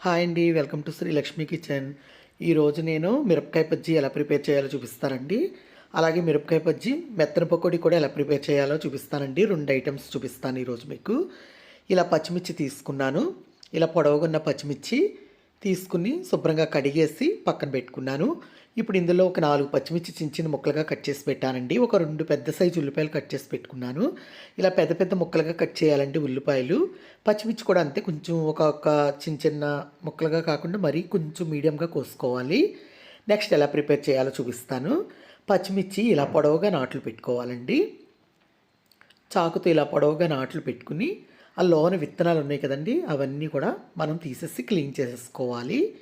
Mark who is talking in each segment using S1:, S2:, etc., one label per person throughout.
S1: Hi అండి welcome to Shri Lakshmi kitchen. ఈరోజు నేను మిరపకాయ బజ్జీ ఎలా ప్రిపేర్ చేయాలో చూపిస్తానండి. అలాగే మిరపకాయ బజ్జీ మెత్తన పకోడీ కూడా ఎలా ప్రిపేర్ చేయాలో చూపిస్తానండి. రెండు ఐటమ్స్ చూపిస్తాను ఈరోజు మీకు. ఇలా పచ్చిమిర్చి తీసుకున్నాను. ఇలా పొడవుగున్న పచ్చిమిర్చి తీసుకుని శుభ్రంగా కడిగేసి పక్కన పెట్టుకున్నాను. ఇప్పుడు ఇందులో ఒక నాలుగు పచ్చిమిర్చి చిన్న చిన్న ముక్కలుగా కట్ చేసి పెట్టానండి. ఒక రెండు పెద్ద సైజు ఉల్లిపాయలు కట్ చేసి పెట్టుకున్నాను. ఇలా పెద్ద పెద్ద ముక్కలుగా కట్ చేయాలండి ఉల్లిపాయలు. పచ్చిమిర్చి కూడా అంతే కొంచెం ఒక ఒక చిన్న చిన్న ముక్కలుగా కాకుండా మరీ కొంచెం మీడియంగా కోసుకోవాలి. నెక్స్ట్ ఎలా ప్రిపేర్ చేయాలో చూపిస్తాను. పచ్చిమిర్చి ఇలా పొడవుగా నాట్లు పెట్టుకోవాలండి. చాకుతో ఇలా పొడవుగా నాట్లు పెట్టుకుని ఆ లోన విత్తనాలు ఉన్నాయి కదండి అవన్నీ కూడా మనం తీసేసి క్లీన్ చేసేసుకోవాలి.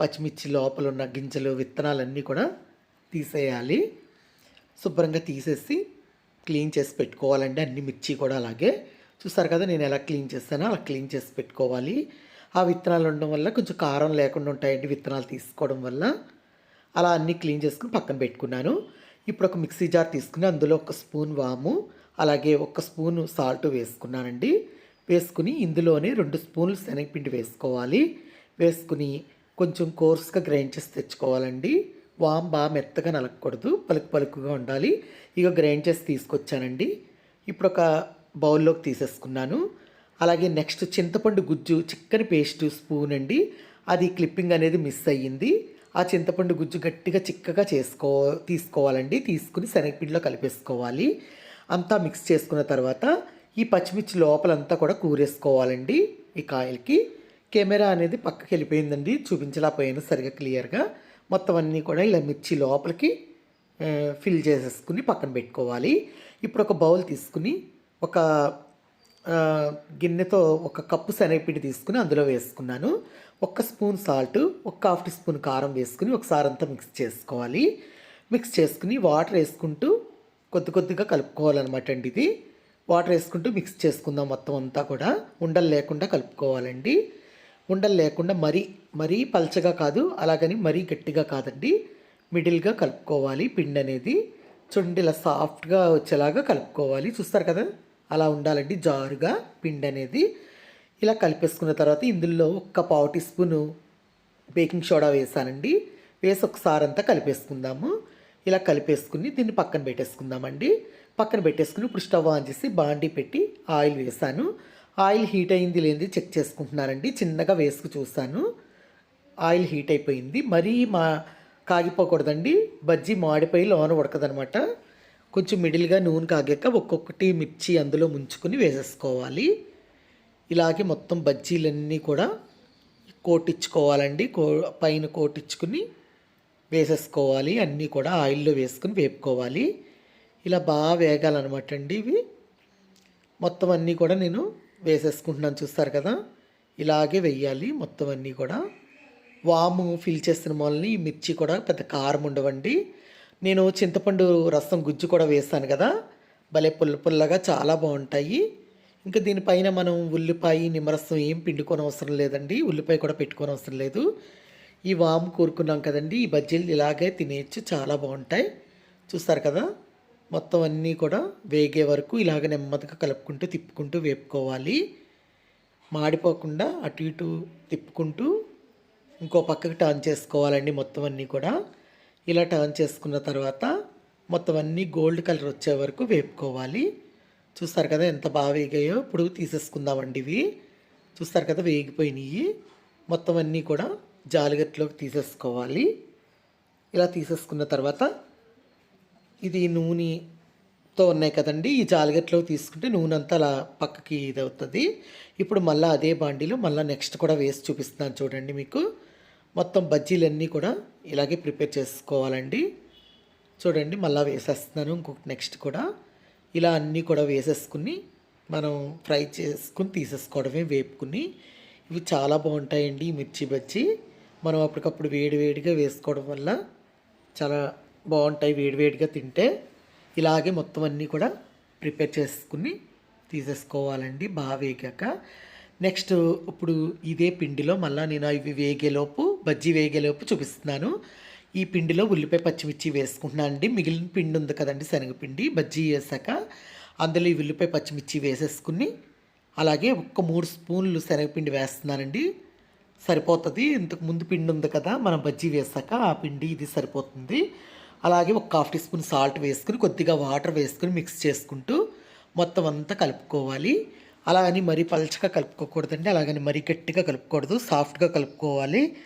S1: పచ్చిమిర్చి లోపల ఉన్న గింజలు విత్తనాలన్నీ కూడా తీసేయాలి. శుభ్రంగా తీసేసి క్లీన్ చేసి పెట్టుకోవాలండి అన్ని మిర్చి కూడా అలాగే. చూసారు కదా నేను ఎలా క్లీన్ చేస్తానో అలా క్లీన్ చేసి పెట్టుకోవాలి. ఆ విత్తనాలు ఉండడం వల్ల కొంచెం కారం లేకుండా ఉంటాయండి విత్తనాలు తీసుకోవడం వల్ల. అలా అన్నీ క్లీన్ చేసుకుని పక్కన పెట్టుకున్నాను. ఇప్పుడు ఒక మిక్సీ జార్ తీసుకుని అందులో ఒక స్పూన్ వాము అలాగే ఒక స్పూను సాల్ట్ వేసుకున్నానండి. వేసుకుని ఇందులోనే రెండు స్పూన్లు శనగపిండి వేసుకోవాలి. వేసుకుని కొంచెం కోర్స్గా గ్రైండ్ చేసి తెచ్చుకోవాలండి. వామ్ బాగా మెత్తగా నలగకూడదు పలుకు పలుకుగా ఉండాలి. ఇక గ్రైండ్ చేసి తీసుకొచ్చానండి. ఇప్పుడు ఒక బౌల్లోకి తీసేసుకున్నాను. అలాగే నెక్స్ట్ చింతపండు గుజ్జు చిక్కని పేస్ట్ స్పూన్ అండి. అది క్లిప్పింగ్ అనేది మిస్ అయ్యింది. ఆ చింతపండు గుజ్జు గట్టిగా చిక్కగా చేసుకో తీసుకోవాలండి. తీసుకుని శనగపిండిలో కలిపేసుకోవాలి. అంతా మిక్స్ చేసుకున్న తర్వాత ఈ పచ్చిమిర్చి లోపలంతా కూడా కూరేసుకోవాలండి ఈ కాయలకి. కెమెరా అనేది పక్కకి వెళ్ళిపోయిందండి. చూపించలేకపోయాను సరిగా క్లియర్గా. మొత్తం అన్నీ కూడా ఇలా మిర్చి లోపలికి ఫిల్ చేసేసుకుని పక్కన పెట్టుకోవాలి. ఇప్పుడు ఒక బౌల్ తీసుకుని ఒక గిన్నెతో ఒక కప్పు శనగపిండి తీసుకుని అందులో వేసుకున్నాను. ఒక స్పూన్ సాల్ట్ ఒక హాఫ్ టీ స్పూన్ కారం వేసుకుని ఒకసారి అంతా మిక్స్ చేసుకోవాలి. మిక్స్ చేసుకుని వాటర్ వేసుకుంటూ కొద్ది కొద్దిగా కలుపుకోవాలన్నమాట అండి ఇది. వాటర్ వేసుకుంటూ మిక్స్ చేసుకుందాం మొత్తం అంతా కూడా. ఉండలు లేకుండా కలుపుకోవాలండి. ఉండలు లేకుండా మరీ మరీ పల్చగా కాదు అలాగని మరీ గట్టిగా కాదండి. మిడిల్గా కలుపుకోవాలి పిండి అనేది. చూడండి ఇలా సాఫ్ట్గా వచ్చేలాగా కలుపుకోవాలి. చూస్తారు కదా? అలా ఉండాలండి జారుగా పిండి అనేది. ఇలా కలిపేసుకున్న తర్వాత ఇందులో ఒక్క పావు టీ స్పూను బేకింగ్ సోడా వేసానండి. వేసి ఒకసారి అంతా కలిపేసుకుందాము. ఇలా కలిపేసుకుని దీన్ని పక్కన పెట్టేసుకుందామండి. పక్కన పెట్టేసుకుని ఇప్పుడు స్టవ్ ఆన్ చేసి బాండీ పెట్టి ఆయిల్ వేసాను ఆయిల్ హీట్ అయింది లేనిది చెక్ చేసుకుంటున్నారండి. చిన్నగా వేసుకు చూసాను ఆయిల్ హీట్ అయిపోయింది. మరీ మా కాగిపోకూడదండి. బజ్జీ మాడిపోయి లోన ఉడకదనమాట. కొంచెం మిడిల్గా నూనె కాగాక ఒక్కొక్కటి మిర్చి అందులో ముంచుకుని వేసేసుకోవాలి. ఇలాగే మొత్తం బజ్జీలన్నీ కూడా కోటిచ్చుకోవాలండి. కో పైన కోటిచ్చుకుని వేసేసుకోవాలి. అన్నీ కూడా ఆయిల్లో వేసుకుని వేపుకోవాలి. ఇలా బాగా వేగాలన్నమాట అండి ఇవి. మొత్తం అన్నీ కూడా నేను వేసేసుకుంటున్నాను చూస్తారు కదా. ఇలాగే వెయ్యాలి మొత్తం అన్నీ కూడా. వాము ఫిల్ చేసిన మూలని ఈ మిర్చి కూడా పెద్ద కారం ఉండవండి. నేను చింతపండు రసం గుజ్జు కూడా వేస్తాను కదా. భలే పుల్ల పుల్లగా చాలా బాగుంటాయి. ఇంకా దీనిపైన మనం ఉల్లిపాయ నిమ్మరసం ఏం పిండుకోని అవసరం లేదండి. ఉల్లిపాయ కూడా పెట్టుకోని అవసరం లేదు. ఈ వాము కూరుకున్నాం కదండి. ఈ బజ్జీలు ఇలాగే తినేయచ్చు చాలా బాగుంటాయి. చూస్తారు కదా. మొత్తం అన్నీ కూడా వేగే వరకు ఇలాగ నెమ్మదిగా కలుపుకుంటూ తిప్పుకుంటూ వేపుకోవాలి. మాడిపోకుండా అటు ఇటు తిప్పుకుంటూ ఇంకో పక్కకి టర్న్ చేసుకోవాలండి మొత్తం అన్నీ కూడా. ఇలా టర్న్ చేసుకున్న తర్వాత మొత్తం అన్నీ గోల్డ్ కలర్ వచ్చే వరకు వేపుకోవాలి. చూస్తారు కదా ఎంత బాగా వేగాయో. ఇప్పుడు తీసేసుకుందామండి ఇవి. చూస్తారు కదా వేగిపోయినాయి. మొత్తం అన్నీ కూడా జాలిగట్లోకి తీసేసుకోవాలి. ఇలా తీసేసుకున్న తర్వాత ఇది నూనెతో ఉన్నాయి కదండి. ఈ జాలిగట్లో తీసుకుంటే నూనె అంతా అలా పక్కకి ఇది అవుతుంది ఇప్పుడు మళ్ళీ అదే బాండీలో మళ్ళీ నెక్స్ట్ కూడా వేసి చూపిస్తున్నాను చూడండి మీకు. మొత్తం బజ్జీలన్నీ కూడా ఇలాగే ప్రిపేర్ చేసుకోవాలండి. చూడండి మళ్ళీ వేసేస్తున్నాను ఇంకొక నెక్స్ట్ కూడా. ఇలా అన్నీ కూడా వేసేసుకుని మనం ఫ్రై చేసుకుని తీసేసుకోవడమే వేపుకుని. ఇవి చాలా బాగుంటాయండి మిర్చి బజ్జీ. మనం అప్పటికప్పుడు వేడి వేడిగా వేసుకోవడం వల్ల చాలా బాగుంటాయి వేడివేడిగా తింటే ఇలాగే మొత్తం అన్నీ కూడా ప్రిపేర్ చేసుకుని తీసేసుకోవాలండి బాగా వేగాక. నెక్స్ట్ ఇప్పుడు ఇదే పిండిలో మళ్ళీ నేను ఇవి వేగేలోపు బజ్జీ వేగేలోపు చూపిస్తున్నాను. ఈ పిండిలో ఉల్లిపాయ పచ్చిమిర్చి వేసుకుంటున్నాను అండి. మిగిలిన పిండి ఉంది కదండి శనగపిండి బజ్జీ వేసాక అందులో ఈ ఉల్లిపాయ పచ్చిమిర్చి వేసేసుకుని అలాగే ఒక్క మూడు స్పూన్లు శనగపిండి వేస్తున్నానండి. సరిపోతుంది. ఇంతకు ముందు పిండి ఉంది కదా మనం బజ్జీ వేసాక ఆ పిండి ఇది సరిపోతుంది. అలాగే ఒక హాఫ్ టీ స్పూన్ సాల్ట్ వేసుకుని కొద్దిగా వాటర్ వేసుకుని మిక్స్ చేసుకుంటూ మొత్తం అంతా కలుపుకోవాలి. అలాగని మరీ పలచగా కలుపుకోకూడదండి. అలాగని మరీ గట్టిగా కలుపుకూడదు సాఫ్ట్గా కలుపుకోవాలి.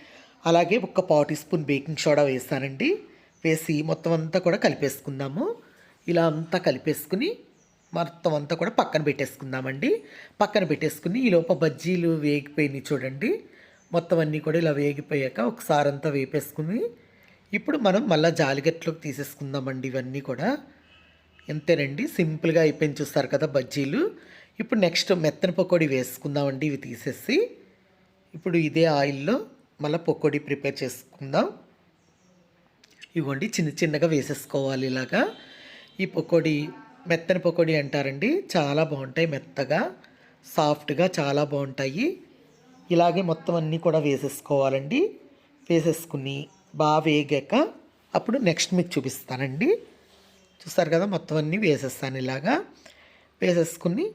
S1: అలాగే ఒక పావు టీ స్పూన్ బేకింగ్ సోడా వేసానండి. వేసి మొత్తం అంతా కూడా కలిపేసుకుందాము. ఇలా అంతా కలిపేసుకుని మొత్తం అంతా కూడా పక్కన పెట్టేసుకుందామండి. పక్కన పెట్టేసుకుని ఈ లోప బజ్జీలు వేగిపోయినాయి చూడండి. మొత్తం అన్నీ కూడా ఇలా వేగిపోయాక ఒకసారి అంతా వేపేసుకుని ఇప్పుడు మనం మళ్ళీ జాలిగట్లోకి తీసేసుకుందామండి ఇవన్నీ కూడా. ఎంతేనండి? సింపుల్గా అయిపోయింది చూస్తారు కదా బజ్జీలు. ఇప్పుడు నెక్స్ట్ మెత్తన పకోడీ వేసుకుందామండి ఇవి తీసేసి. ఇప్పుడు ఇదే ఆయిల్లో మళ్ళీ పకోడీ ప్రిపేర్ చేసుకుందాం. ఇవ్వండి చిన్న చిన్నగా వేసేసుకోవాలి ఇలాగా. ఈ పకోడీ మెత్తని పకోడీ అంటారండి చాలా బాగుంటాయి మెత్తగా సాఫ్ట్గా చాలా బాగుంటాయి. ఇలాగే మొత్తం అన్నీ కూడా వేసేసుకోవాలండి. వేసేసుకుని బాగా వేగాక అప్పుడు నెక్స్ట్ మీకు చూపిస్తానండి. చూస్తారు కదా మొత్తం అన్నీ వేసేస్తాను ఇలాగా. వేసేసుకుని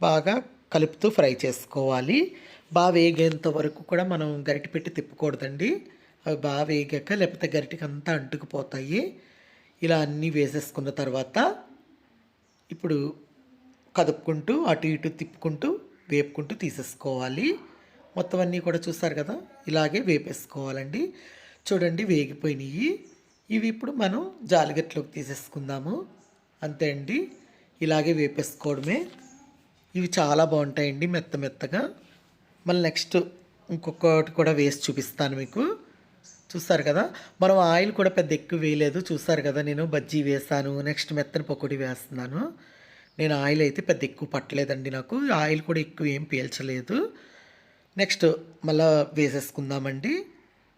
S1: బాగా కలుపుతూ ఫ్రై చేసుకోవాలి. బాగా వేగేంత వరకు కూడా మనం గరిటె పెట్టి తిప్పకూడదండి. అవి బాగా వేగాక లేకపోతే గరిటెకి అంతా అంటుకుపోతాయి. ఇలా అన్నీ వేసేసుకున్న తర్వాత ఇప్పుడు కదుపుకుంటూ అటు ఇటు తిప్పుకుంటూ వేపుకుంటూ తీసేసుకోవాలి. మొత్తం అన్నీ కూడా చూస్తారు కదా ఇలాగే వేపేసుకోవాలండి. చూడండి వేగిపోయినాయి. ఇవి ఇప్పుడు మనం జాలిగట్లోకి తీసేసుకుందాము. అంతే అండి. ఇలాగే వేపేసుకోవడమే. ఇవి చాలా బాగుంటాయండి మెత్త మెత్తగా. మళ్ళీ నెక్స్ట్ ఇంకొకటి కూడా వేసి చూపిస్తాను మీకు. చూస్తారు కదా? మనం ఆయిల్ కూడా పెద్ద ఎక్కువ వేయలేదు. చూస్తారు కదా? నేను బజ్జీ వేసాను. నెక్స్ట్ మెత్తని పకోడీ వేస్తున్నాను. నేను ఆయిల్ అయితే పెద్ద ఎక్కువ పట్టలేదండి నాకు. ఆయిల్ కూడా ఎక్కువ ఏం పీల్చలేదు. నెక్స్ట్ మళ్ళీ వేసేసుకుందామండి.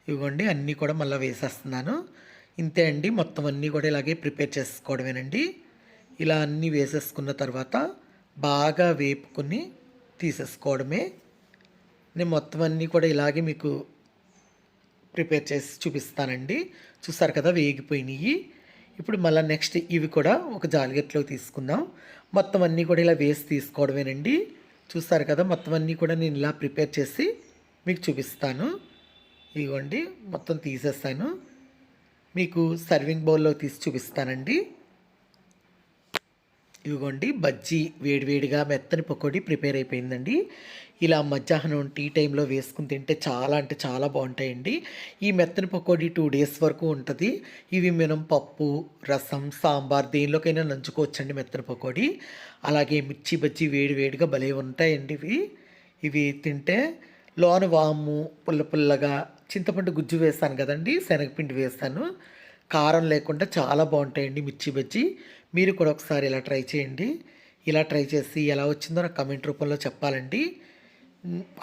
S1: ఇవ్వండి అన్నీ కూడా మళ్ళీ వేసేస్తున్నాను. ఇంతే అండి మొత్తం అన్నీ కూడా ఇలాగే ప్రిపేర్ చేసుకోవడమేనండి. ఇలా అన్నీ వేసేసుకున్న తర్వాత బాగా వేపుకొని తీసేసుకోవడమే. నేను మొత్తం అన్నీ కూడా ఇలాగే మీకు ప్రిపేర్ చేసి చూపిస్తానండి. చూసారు కదా వేగిపోయినాయి. ఇప్పుడు మళ్ళీ నెక్స్ట్ ఇవి కూడా ఒక జాలిగట్లో తీసుకుందాం. మొత్తం అన్నీ కూడా ఇలా వేసి తీసుకోవడమేనండి. చూసారు కదా మొత్తం అన్నీ కూడా నేను ఇలా ప్రిపేర్ చేసి మీకు చూపిస్తాను. ఇదిగోండి మొత్తం తీసేస్తాను. మీకు సర్వింగ్ బౌల్లో తీసి చూపిస్తానండి. ఇదిగోండి బజ్జీ వేడివేడిగా మెత్తని పకోడీ ప్రిపేర్ అయిపోయిందండి. ఇలా మధ్యాహ్నం టీ టైంలో వేసుకుని తింటే చాలా అంటే చాలా బాగుంటాయండి. ఈ మెత్తని పకోడీ టూ డేస్ వరకు ఉంటుంది. ఇవి మనం పప్పు రసం సాంబార్ దేనిలోకైనా నంచుకోవచ్చండి మెత్తని పకోడీ. అలాగే మిర్చి బజ్జీ వేడివేడిగా భలే ఉంటాయండి ఇవి. ఇవి తింటే లోన వాము పుల్ల పుల్లగా చింతపండు గుజ్జు వేస్తాను కదండి శనగపిండి వేస్తాను. కారం లేకుండా చాలా బాగుంటాయండి మిర్చి బజ్జి. మీరు కూడా ఒకసారి ఇలా ట్రై చేయండి. ఇలా ట్రై చేసి ఎలా వచ్చిందో నాకు కమెంట్ రూపంలో చెప్పాలండి.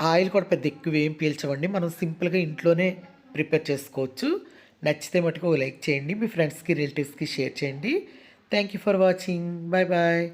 S1: ఆయిల్ కూడా పెద్ద ఎక్కువ ఏం పీల్చవండి. మనం సింపుల్గా ఇంట్లోనే ప్రిపేర్ చేసుకోవచ్చు. నచ్చితే మటుకు ఒక లైక్ చేయండి. మీ ఫ్రెండ్స్కి రిలేటివ్స్కి షేర్ చేయండి. Thank you for watching. Bye bye.